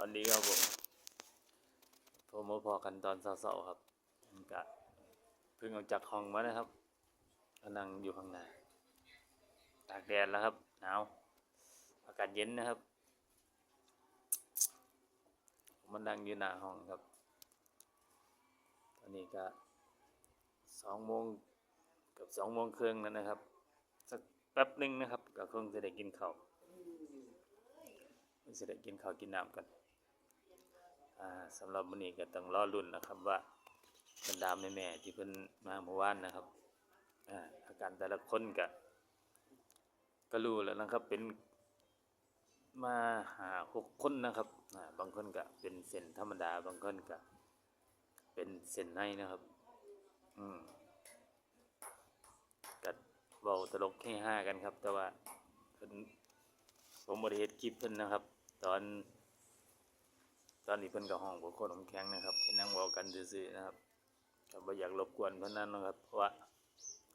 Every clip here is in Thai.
วัสดีครับผมผมมาพอกันตอนเช้าๆครับกะเพิ่งออกจากห้องมานะครับก็นั่งอยู่ข้างหน้าตากแดดแล้วครับ หนาว อากาศเย็นนะครับ ผมมานั่งอยู่หน้าห้องครับ ตอนนี้ก็สองโมงกับสองโมงครึ่งแล้วนะครับ สักแป๊บหนึงนะครับก็คงจะได้กินข้าวจะได้กินข้าวกินน้ำกัน สำหรับวันนี้ก็ต้องรอรุ่นนะครับว่าบรรดาแม่ๆที่เพิ่นมาเมื่อวานนะครับอาการแต่ละคนก็ก็รู้แล้วนะครับเป็นมาหาหกคนนะครับบางคนก็เป็นเส้นธรรมดา บางคนก็เป็นเส้นในนะครับ อืมก็เว้าตลกให้ห้ากันครับ แต่ว่าเพิ่นผมบ่ได้เฮ็ดคลิปเพิ่นนะครับ ตอน ตอนนี้เพิ่นก็ห้องบ่คนน้ำแข็งนะครับเพิ่นั่งเว้ากันซื่อๆนะครับก็บ่อยากรบกวนเพิ่นนั่นนะครับ เพราะว่า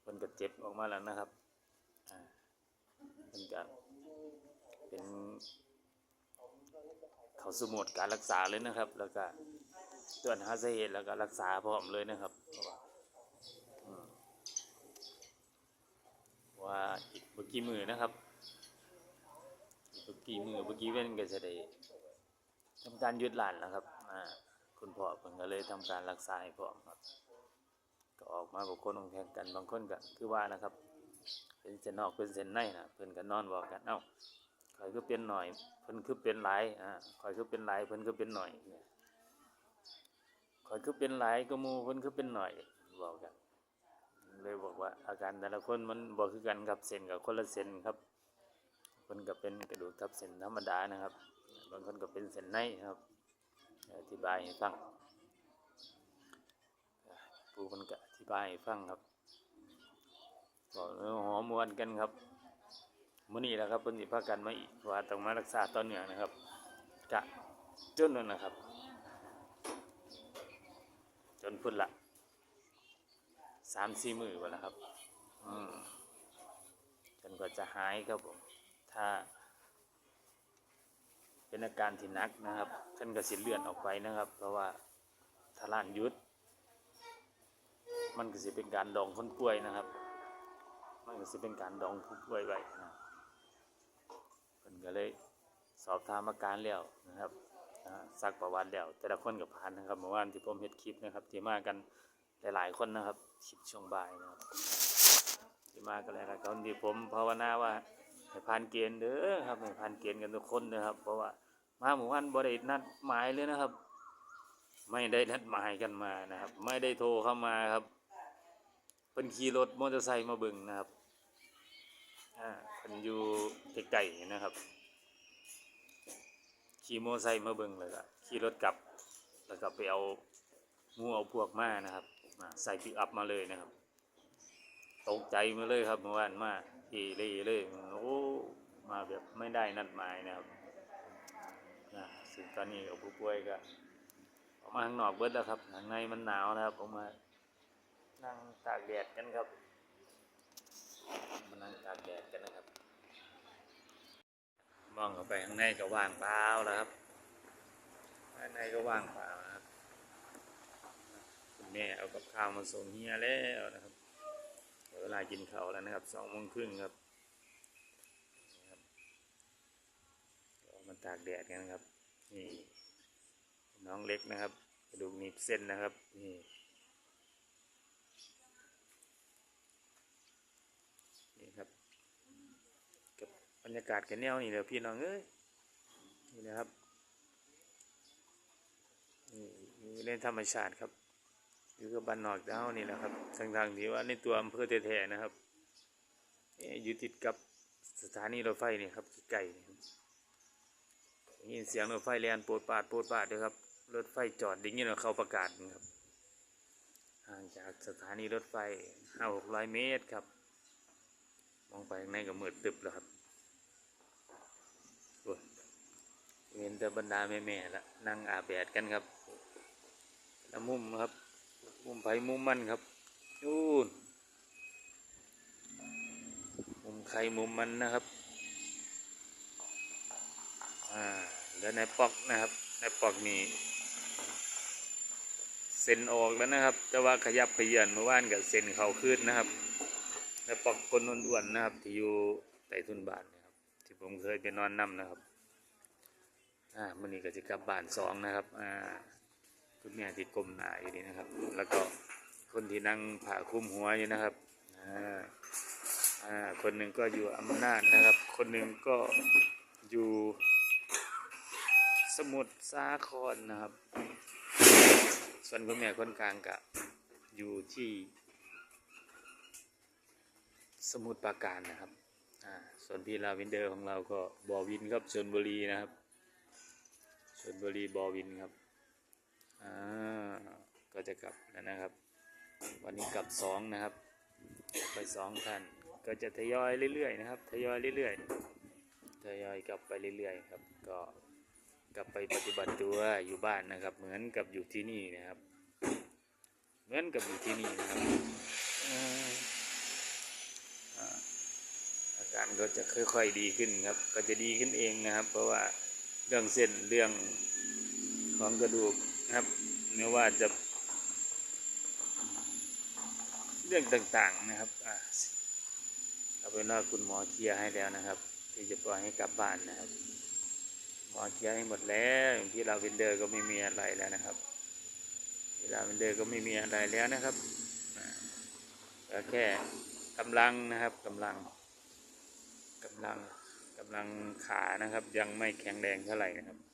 เพิ่นก็เจ็บออกมาแล้วนะครับอ่าเพิ่นก็เป็นเขาสู่โหมดการรักษาเลยนะครับ แล้วก็ตรวจหาสาเหตุแล้วก็รักษาพร้อมเลยนะครับเพราะว่าอืมว่าอีกบกี่มือนะครับอีกบ่กี่มื้อบ่กี่เว้นก็จะได้ ทำการยึดหลานนะครับคุณพ่อเพิ่นก็เลยทำการรักษาให้พ่อครับ ก็ออกมาบอกคนลงแข่งกันบางคนก็คือว่านะครับ เป็นเส้นนอกเป็นเส้นในนะเพิ่นก็นอนบอกกันเอ้าข่อยคือเป็นหน่อยเพิ่นคือเป็นหลายอ่าข่อยคือเป็นหลายเพิ่นคือเป็นหน่อยเนี่ยข่อยคือเป็นหลายก็มูเพิ่นคือเป็นหน่อยบอกกันเลยบอกว่าอาการแต่ละคนมันบ่คือกันครับเส้นกับคนละเส้นครับเพิ่นก็เป็นกระดูกทับเส้นธรรมดานะครับ บางคนก็เป็นเส้นในครับอธิบายให้ฟังผู้คนก็อธิบายให้ฟังครับบอกหอมมวนกันครับมื้อนี้แหละครับเพิ่นสิพากันมาอีกว่าต้องมารักษาต่อเหนือนะครับกะจนนั่นนะครับ จนพุ่นละสามสี่มือไปแล้วครับ อืมจนกว่าจะหายครับผมถ้า เป็นอาการที่นักนะครับท่านก็สิเลื่อนออกไปนะครับ เพราะว่าถ้าล้านยุด มันก็สิเป็นการดองคนป่วยนะครับ มันก็สิเป็นการดองผู้ป่วยไว้นะครันก็เลยสอบถามอาการแล้วนะครับซักประวัติแล้วแต่ละคนกับผ่านนะครับเมื่อวานที่ผมเห็นคลิปนะครับที่มากันหลาย ๆ คนนะครับคลิปช่วงบ่ายนะครับที่มากันหลายๆคนที่ผมภาวนาว่า ให้ผ่านเกณฑ์เด้อครับให้ผ่านเกณฑ์กันทุกคนนะครับ เพราะว่ามาหมู่บ้านบ่ได้นัดหมายเลยนะครับ ไม่ได้นัดหมายกันมานะครับ ไม่ได้โทรเข้ามาครับเป็นขี่รถมอเตอร์ไซค์มาเบิ่งนะครับอ่าเป็นอยู่ไกลๆนะครับขี่มอเตอร์ไซค์มาเบิ่งเลยก็ขี่รถกลับ แล้วก็ไปเอาหมูเอาพวกมานะครับใส่ปิกอัพมาเลยนะครับตกใจมาเลยครับเมื่อวานมา เอเล่เลยโอ้มาแบบไม่ได้นัดหมายนะครับนะซึ่งตอนนี้กับผู้ป่วยก็ออกมาข้างนอกเบิดแล้วครับข้างในมันหนาวนะครับผมมานั่งตากแดดกันครับมานั่งตากแดดกันนะครับมองเข้าไปข้างในก็ว่างเปล่าแล้วครับข้างในก็ว่างเปล่านะครับคุณแม่เอากับข้าวมาส่งเฮียแล้วนะครับ เวลากินข้าวแล้วนะครับสองโมงครึ่งครับนี่ครับก็มาตากแดดกันนะครับนี่น้องเล็กนะครับกระดูกหนีบเส้นนะครับนี่นี่ครับกับบรรยากาศกันแนวนี่เดี๋ยวพี่น้องเอ้ยนี่นะครับนี่เล่นธรรมชาติครับ อยู่กับบ้านนอกเจ้านี่แหละครับทางทางๆที่ว่าในตัวอำเภอแท้ๆนะครับอ่อยู่ติดกับสถานีรถไฟนี่ครับใกล้ๆนี่ได้ยินเสียงรถไฟแลนโปรดปาดโปรดปาดเด้อครับรถไฟจอดดิ้งยู่เขาประกาศนะครับห่างจากสถานีรถไฟห้าหกร้อยเมตรครับ มองไปข้างในก็มืดตึบแล้วครับโอ้ยเห็นแต่บรรดาแม่ๆละนั่งอาบแดดกันครับล้วมุมครับ มุมไผ่มุมมันครับนู่นมุมใครมุมมันนะครับอ่าแล้วในปอกนะครับในปอกนี่เซ็นออกแล้วนะครับ แต่ว่าขยับขยื่นเมื่อวานกับเซ็นเขาขึ้นนะครับในปอกคนอ้วนๆนะครับ ที่อยู่ใต้ทุนบ้านนะครับ ที่ผมเคยไปนอนนํนะครับอ่ามื่อนี้ก็จะกลับบ้านสองนะครับอ่า คุณแม่ที่กลมหน้าอยู่นี่นะครับ แล้วก็คนที่นั่งผ่าคลุมหัวอยู่นะครับอ่าอ่าคนหนึ่งก็อยู่อำนาจนะครับ คนหนึ่งก็อยู่สมุทรสาครนะครับ ส่วนคุณแม่คนกลางก็อยู่ที่ สมุทรปราการนะครับอ่าส่วนพี่ลาวินเดอร์ของเราก็บอวินครับชนบุรีนะครับชนบุรีบอวินครับ อ่าก็จะกลับแล้วนะครับ วันนี้กลับสองนะครับ ไปสองท่านก็จะทยอยเรื่อยๆนะครับ ทยอยเรื่อยๆทยอยกลับไปเรื่อยๆครับ ก็กลับไปปฏิบัติตัวอยู่บ้านนะครับ เหมือนกับอยู่ที่นี่นะครับ เหมือนกับอยู่ที่นี่นะครับอาการก็จะค่อยๆดีขึ้นครับ ก็จะดีขึ้นเองนะครับ เพราะว่าเรื่องเส้นเรื่องของกระดูก นะครับ ไม่ว่าจะ เรื่องต่างๆนะครับอ่าเอาเป็นว่าคุณหมอเคลียร์ให้แล้วนะครับ ที่จะปล่อยให้กลับบ้านนะครับ หมอเคลียร์ให้หมดแล้วอย่างที่เราวินเดอร์ก็ไม่มีอะไรแล้วนะครับที่เวนเดอร์ก็ไม่มีอะไรแล้วนะครับก็แค่กำลังนะครับกำลังกำลังกำลังขานะครับ ยังไม่แข็งแรงเท่าไหร่นะครับ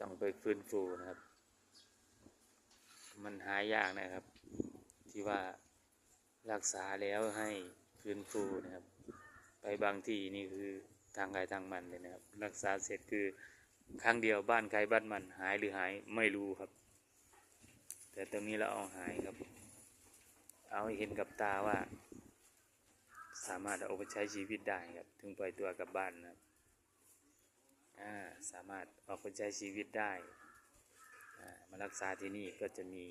ต้องไปฟื้นฟูนะครับ มันหายากนะครับ ที่ว่ารักษาแล้วให้ฟื้นฟูนะครับ ไปบางที่นี่คือทางใครทางมันเลยนะครับ รักษาเสร็จคือครั้งเดียวบ้านใครบ้านมันหายหรือหายไม่รู้ครับ แต่ตรงนี้เราเอาหายครับ เอาเห็นกับตาว่า สามารถเอาไปใช้ชีวิตได้ครับ ถึงปล่อยตัวกลับบ้านนะครับ สามารถออกไปใช้ชีวิตได้ มารักษาที่นี่ก็จะมี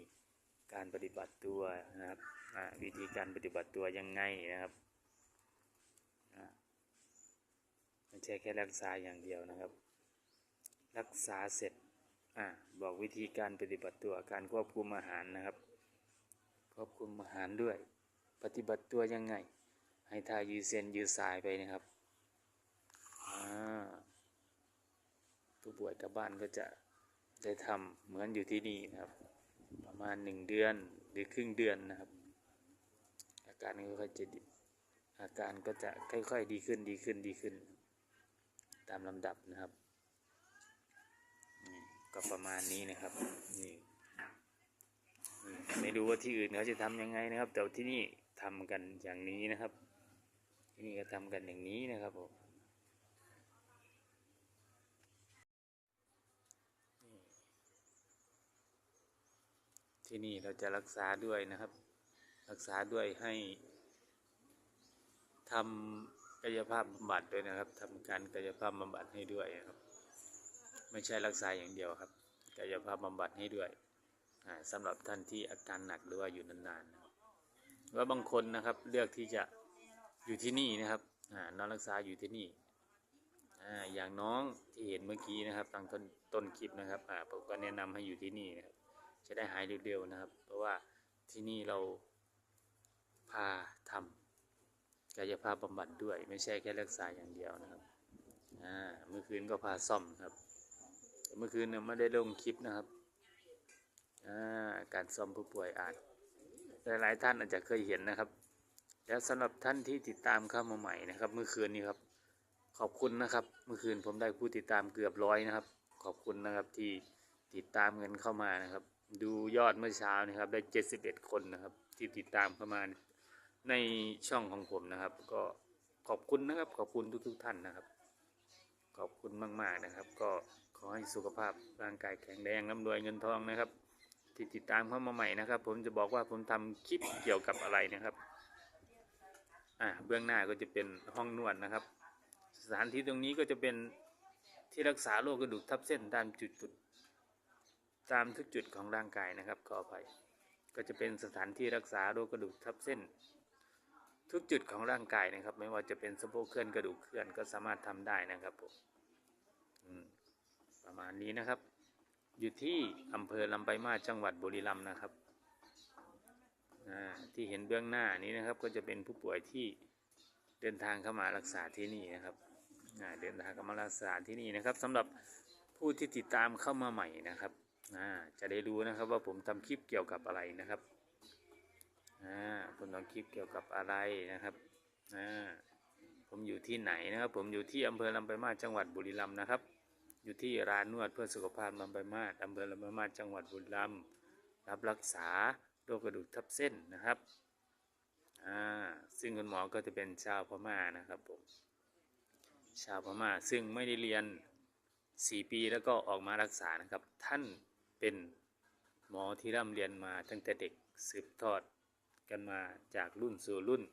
การปฏิบัติตัวนะครับวิธีการปฏิบัติตัวยังไงนะครับไม่ใช่แค่รักษาอย่างเดียวนะครับ รักษาเสร็จอบอกวิธีการปฏิบัติตัวการควบคุมอาหารนะครับ ควบคุมอาหารด้วย ปฏิบัติตัวยังไง ให้ทายืดเส้นยืดสายไปนะครับอ่าผู้ป่วย กลับบ้านก็จะได้ทำเหมือนอยู่ที่นี่นะครับ ประมาณหนึ่งเดือนหรือครึ่งเดือนนะครับ อาการก็ค่อยจะดีอาการก็จะค่อยๆดีขึ้นดีขึ้นดีขึ้น ตามลำดับนะครับนี่ก็ประมาณนี้นะครับนี่ไม่รู้ว่าที่อื่นเขาจะทำยังไงนะครับ แต่ที่นี่ทำกันอย่างนี้นะครับ ที่นี่ก็ทำกันอย่างนี้นะครับผม ที่นี่เราจะรักษาด้วยนะครับ รักษาด้วยให้ทำกายภาพบำบัดด้วยนะครับทำการกายภาพบำบัดให้ด้วยนะครับ ไม่ใช่รักษาอย่างเดียวครับ กายภาพบำบัดให้ด้วยสำหรับท่านที่อาการหนักหรือว่าอยู่นานๆนะครับว่าบางคนนะครับเลือกที่จะอยู่ที่นี่นะครับอนอนรักษาอยู่ที่นี่ออย่างน้องที่เห็นเมื่อกี้นะครับตอนต้นต้นคลิปนะครับผมก็แนะนำให้อยู่ที่นี่นะครับ จะได้หายเร็วๆนะครับ เพราะว่าที่นี่เราพาทำกายภาพบำบัดด้วย ไม่ใช่แค่รักษาอย่างเดียวนะครับอ่าเมื่อคืนก็พาซ่อมครับ เมื่อคืนเนี่ยไม่ได้ลงคลิปนะครับอ่าการซ่อมผู้ป่วยอาจหลายๆท่านอาจจะเคยเห็นนะครับ แล้วสำหรับท่านที่ติดตามเข้ามาใหม่นะครับ เมื่อคืนนี้ครับ ขอบคุณนะครับ เมื่อคืนผมได้ผู้ติดตามเกือบร้อยนะครับ ขอบคุณนะครับที่ติดตามเงินเข้ามานะครับ ดูยอดเมื่อเช้านะครับ ได้ 71 คนนะครับ ที่ติดตามเข้ามาในช่องของผมนะครับ ก็ขอบคุณนะครับ ขอบคุณทุก ๆ ท่านนะครับ ขอบคุณมาก ๆนะครับ ก็ขอให้สุขภาพร่างกายแข็งแรงร่ำรวยเงินทองนะครับ ที่ติดตามเข้ามาใหม่นะครับ ผมจะบอกว่าผมทำคลิปเกี่ยวกับอะไรนะครับอ่าเบื้องหน้าก็จะเป็นห้องนวดนะครับ สถานที่ตรงนี้ก็จะเป็นที่รักษาโรคกระดูกทับเส้นตามจุดจุดๆ ตามทุกจุดของร่างกายนะครับขออภัยก็จะเป็นสถานที่รักษาโรคกระดูกทับเส้น ทุกจุดของร่างกายนะครับ ไม่ว่าจะเป็นสะโพกเคลื่อนกระดูกเคลื่อนก็สามารถทำได้นะครับผมอืมาณนี้นะครับ อยู่ที่อำเภอลำไปมาจังหวัดบุรีรัมย์นะครับที่เห็นเบื้องหน้านี้นะครับ ก็จะเป็นผู้ป่วยที่เดินทางเข้ามารักษาที่นี่นะครับเดินทางเข้ามารักษาที่นี่นะครับสำหรับผู้ที่ติดตามเข้ามาใหม่นะครับ จะได้รู้นะครับว่าผมทำคลิปเกี่ยวกับอะไรนะครับผมทำคลิปเกี่ยวกับอะไรนะครับผมอยู่ที่ไหนนะครับ ผมอยู่ที่อำเภอลำปายมาศจังหวัดบุรีรัมย์นะครับ อยู่ที่ร้านนวดเพื่อสุขภาพลำปายมาศอำเภอลำปายมาศจังหวัดบุรีรัมย์รับรักษาโรคกระดูกทับเส้นนะครับซึ่งคุณหมอก็จะเป็นชาวพม่านะครับผมชาวพม่าซึ่งไม่ได้เรียน 4 ปีแล้วก็ออกมารักษานะครับ ท่าน เป็นหมอที่ร่ำเรียนมาตั้งแต่เด็กสืบทอดกันมาจากรุ่นสู่รุ่น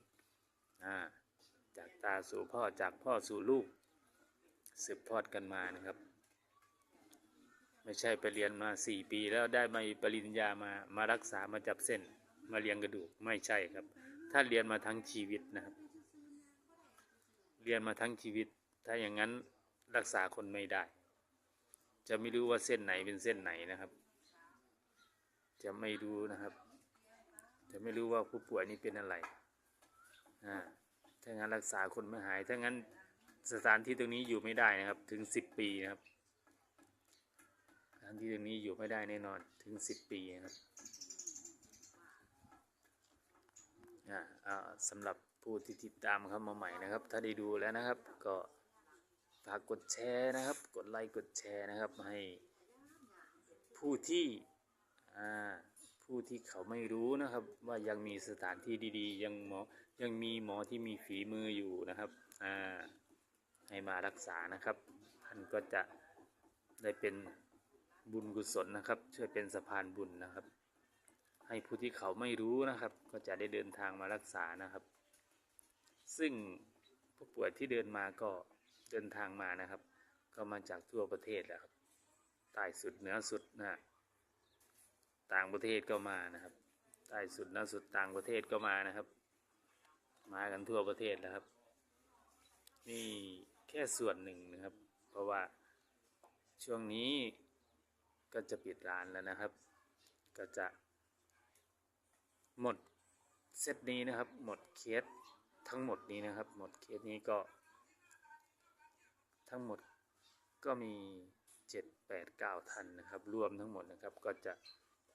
าจากตาสู่พ่อจากพ่อสู่ลูก สืบทอดกันมานะครับ ไม่ใช่ไปเรียนมา 4 ปีแล้วได้มาปริญญามามารักษามาจับเส้นมาเรียงกระดูกไม่ใช่ครับ ถ้าเรียนมาทั้งชีวิตนะครับ เรียนมาทั้งชีวิต ถ้าอย่างนั้นรักษาคนไม่ได้ จะไม่รู้ว่าเส้นไหนเป็นเส้นไหนนะครับ จะไม่รู้นะครับ จะไม่รู้ว่าผู้ป่วยนี้เป็นอะไรอ่าถ้างั้นรักษาคนไม่หาย ถ้างั้นสถานที่ตรงนี้อยู่ไม่ได้นะครับ ถึงสิบปีนะครับสถานที่ตรงนี้อยู่ไม่ได้แน่นอนถึงสิบปีนะครับสำหรับผู้ที่ติดตามเข้ามาใหม่นะครับ ถ้าได้ดูแล้วนะครับก็ ฝากกดแชร์นะครับ กดไลค์กดแชร์นะครับให้ผู้ที่ผู้ที่เขาไม่รู้นะครับ ว่ายังมีสถานที่ดีๆ ยังหมอยังมีหมอที่มีฝีมืออยู่นะครับให้มารักษานะครับท่านก็จะได้เป็นบุญกุศลนะครับ ช่วยเป็นสะพานบุญนะครับ ให้ผู้ที่เขาไม่รู้นะครับ ก็จะได้เดินทางมารักษานะครับ ซึ่งผู้ป่วยที่เดินมาก็ เดินทางมานะครับ ก็มาจากทั่วประเทศแหละครับใต้สุดเหนือสุดนะฮะต่างประเทศก็มานะครับใต้สุดเหนือสุดต่างประเทศก็มานะครับ มากันทั่วประเทศแล้วครับ นี่แค่ส่วนหนึ่งนะครับ เพราะว่าช่วงนี้ก็จะปิดร้านแล้วนะครับ ก็จะหมดเซตนี้นะครับ หมดเคสทั้งหมดนี้นะครับ หมดเคสนี้ก็ ทั้งหมดก็มีเจ็ดแปดเก้าท่านนะครับ รวมทั้งหมดนะครับก็จะ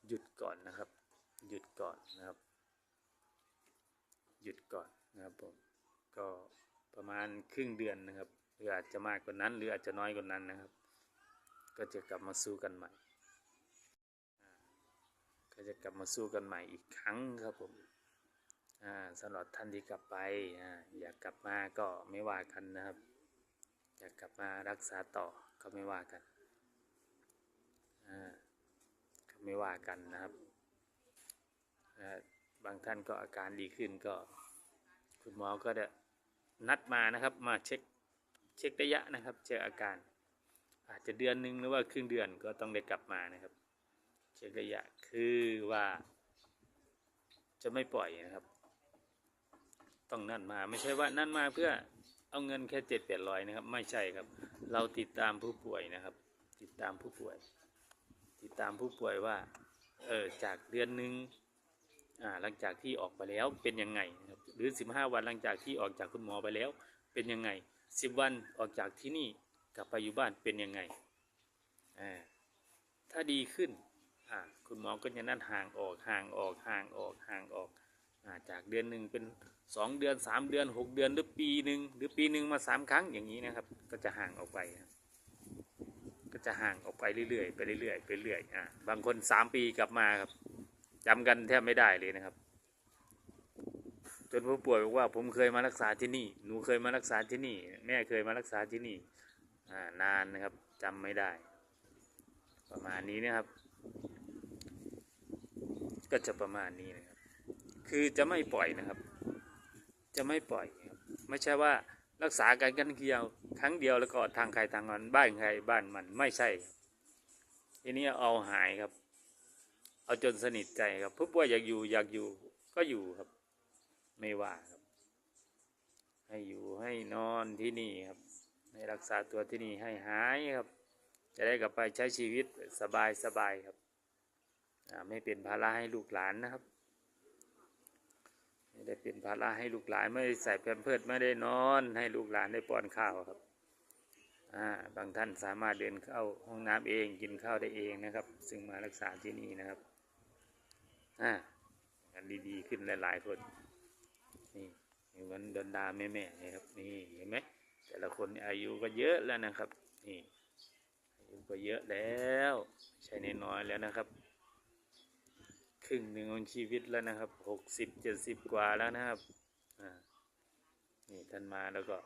หยุดก่อนนะครับ หยุดก่อนนะครับ หยุดก่อนนะครับผมก็ประมาณครึ่งเดือนนะครับหรืออาจจะมากกว่านั้น หรืออาจจะน้อยกว่านั้นนะครับ ก็จะกลับมาสู้กันใหม่ก็จะกลับมาสู้กันใหม่อีกครั้งครับผมสำหรับท่านที่กลับไปออยากกลับมาก็ไม่ว่ากันนะครับ อยากกลับมารักษาต่อก็ไม่ว่ากันอ่าก็ไม่ว่ากันนะครับ บางท่านก็อาการดีขึ้นก็ คุณหมอก็จะนัดมานะครับมาเช็คเช็คระยะนะครับเช็คอาการ อาจจะเดือนหนึ่งหรือว่าครึ่งเดือนก็ต้องได้กลับมานะครับ เช็คระยะคือว่า จะไม่ปล่อยนะครับ ต้องนั่นมาไม่ใช่ว่านั่นมาเพื่อ เอาเงินแค่เจ็ดแปดร้อยนะครับ ไม่ใช่ครับ เราติดตามผู้ป่วยนะครับ ติดตามผู้ป่วย ติดตามผู้ป่วยว่าเออจากเดือนหนึ่งอ่าหลังจากที่ออกไปแล้วเป็นยังไงนะครับหรือ 15 วันหลังจากที่ออกจากคุณหมอไปแล้วเป็นยังไง 10 วันออกจากที่นี่กลับไปอยู่บ้านเป็นยังไงอ่าถ้าดีขึ้นอ่าคุณหมอก็จะนั่นห่างออกห่างออกห่างออกห่างออก จากเดือนหนึ่งเป็น 2 เดือน 3 เดือน 6 เดือนหรือปีหนึ่งหรือปีหนึ่งมา 3 ครั้งอย่างนี้นะครับ ก็จะห่างออกไปก็จะห่างออกไปเรื่อยๆไปเรื่อยๆไปเรื่อยอ่าบางคน 3 ปีกลับมาครับจำกันแทบไม่ได้เลยนะครับ จนผู้ป่วยบอกว่าผมเคยมารักษาที่นี่ หนูเคยมารักษาที่นี่ แม่เคยมารักษาที่นี่นานนะครับจำไม่ได้ ประมาณนี้นะครับ ก็จะประมาณนี้นะครับ คือจะไม่ปล่อยนะครับ จะไม่ปล่อยไม่ใช่ว่ารักษากันกันเดียวครั้งเดียวแล้วก็ทางใครทางมันบ้านใครบ้านมันไม่ใช่ครับทีนี้เอาหายครับ เอาจนสนิทใจครับผู้ป่วยอยากอยู่อยากอยู่ก็อยู่ครับ ไม่ว่าครับ ให้อยู่ให้นอนที่นี่ครับให้รักษาตัวที่นี่ให้หายครับ จะได้กลับไปใช้ชีวิตสบายสบายครับไม่เป็นภาระให้ลูกหลานนะครับ ไม่ได้เป็นภาระให้ลูกหลานไม่ได้ใส่แพมเพิร์ดไม่ได้นอน ให้ลูกหลานได้ป้อนข้าวครับอ่าบางท่านสามารถเดินเข้าห้องน้ำเองกินข้าวได้เองนะครับ ซึ่งมารักษาที่นี่นะครับอ่ากันดีๆขึ้นหลายๆคนนี่นี่มันดนดาแม่ๆนี่ครับนี่เห็นไหมแต่ละคนอายุก็เยอะแล้วนะครับนี่อายุก็เยอะแล้วใช่น้อยๆแล้วนะครับ รึ่งหนึ่งของชีวิตแล้วนะครับหกสิบเจ็ดสิบกว่าแล้วนะครับนี่ท่านมาแล้วก็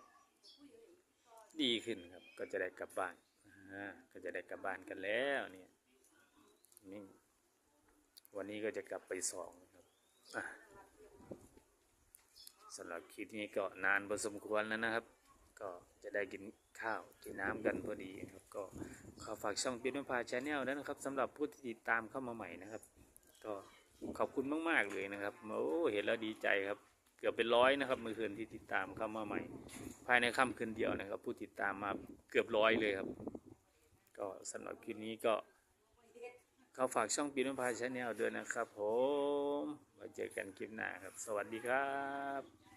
ดีขึ้นครับ ก็จะได้กลับบ้านก็จะได้กลับบ้านกันแล้วเนี่ยนี่วันนี้ก็จะกลับไปสองครับสำหรับคลิปนี้ก็นานพอสมควรแล้วนะครับ ก็จะได้กินข้าวกินน้ำกันพอดีครับ ก็ขอฝากช่องเปียโนพาชาแนลนะครับสำหรับผู้ที่ติดตามเข้ามาใหม่นะครับ ก็ขอบคุณมาก ๆ เลยนะครับโอ้เห็นแล้วดีใจครับ เกือบเป็นร้อยนะครับเมื่อคืนที่ติดตามเข้ามาใหม่ ภายในค่ำคืนเดียวนะครับ ผู้ติดตามมาเกือบร้อยเลยครับ ก็สำหรับคลิปนี้ก็เขาฝากช่องปีนพายชาแนลด้วยนะครับผมมาเจอกันคลิปหน้าครับ สวัสดีครับ